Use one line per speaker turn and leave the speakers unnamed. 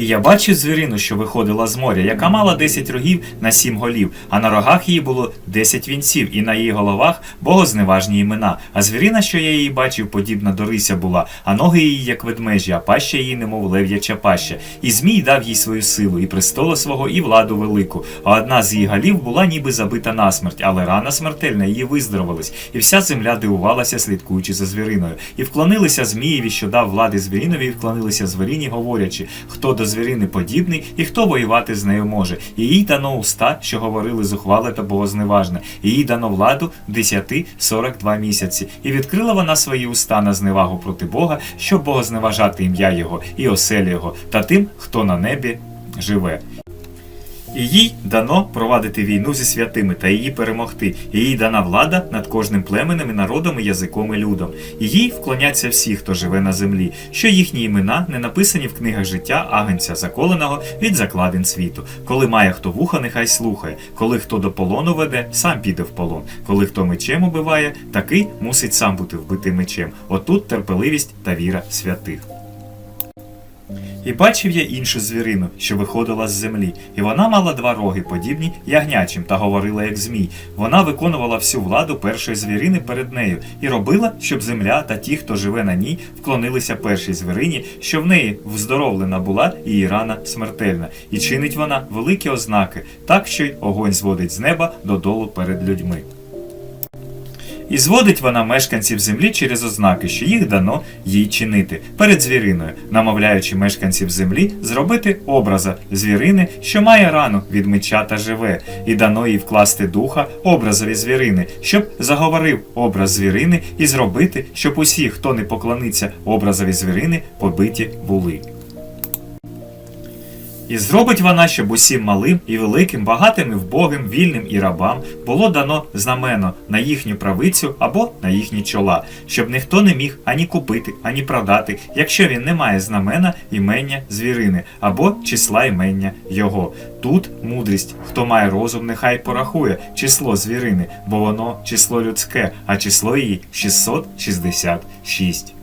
І я бачив звірину, що виходила з моря, яка мала 10 рогів на 7 голів, а на рогах її було 10 вінців, і на її головах богозневажні імена. А звірина, що я її бачив, подібна до рися була, а ноги її, як ведмежі, а паща її, немов лев'яча паща. І змій дав їй свою силу, і престолу свого, і владу велику. А одна з її голів була ніби забита насмерть, але рана смертельна її виздоровилась, і вся земля дивувалася, слідкуючи за звіриною. І вклонилися змієві, що дав влади звірінові, і вклонилися звірині, говорячи, хто до звірини подібний і хто воювати з нею може. Їй дано уста, що говорили зухвале та богозневажне, їй дано владу десяти сорок два місяці. І відкрила вона свої уста на зневагу проти Бога, щоб богозневажати ім'я Його і оселі Його, та тим, хто на небі живе. І їй дано провадити війну зі святими та її перемогти. І їй дана влада над кожним племенем і народом і язиком і людом. І їй вклоняться всі, хто живе на землі, що їхні імена не написані в книгах життя агенця заколеного від закладин світу. Коли має хто вуха, нехай слухає. Коли хто до полону веде, сам піде в полон. Коли хто мечем убиває, такий мусить сам бути вбитий мечем. Отут терпеливість та віра святих. І бачив я іншу звірину, що виходила з землі, і вона мала два роги, подібні ягнячим, та говорила як змій. Вона виконувала всю владу першої звірини перед нею і робила, щоб земля та ті, хто живе на ній, вклонилися першій звірині, що в неї вздоровлена була її рана смертельна, і чинить вона великі ознаки, так що й огонь зводить з неба додолу перед людьми. І зводить вона мешканців землі через ознаки, що їх дано їй чинити. Перед звіриною, намовляючи мешканців землі зробити образа. Звірини, що має рану від меча та живе, і дано їй вкласти духа образові звірини, щоб заговорив образ звірини, і зробити, щоб усі, хто не поклониться образові звірини, побиті були. І зробить вона, щоб усім малим і великим, багатим і вбогим, вільним і рабам було дано знамено на їхню правицю або на їхні чола, щоб ніхто не міг ані купити, ані продати, якщо він не має знамена імення звірини або числа імення його. Тут мудрість, хто має розум, нехай порахує число звірини, бо воно число людське, а число її 666.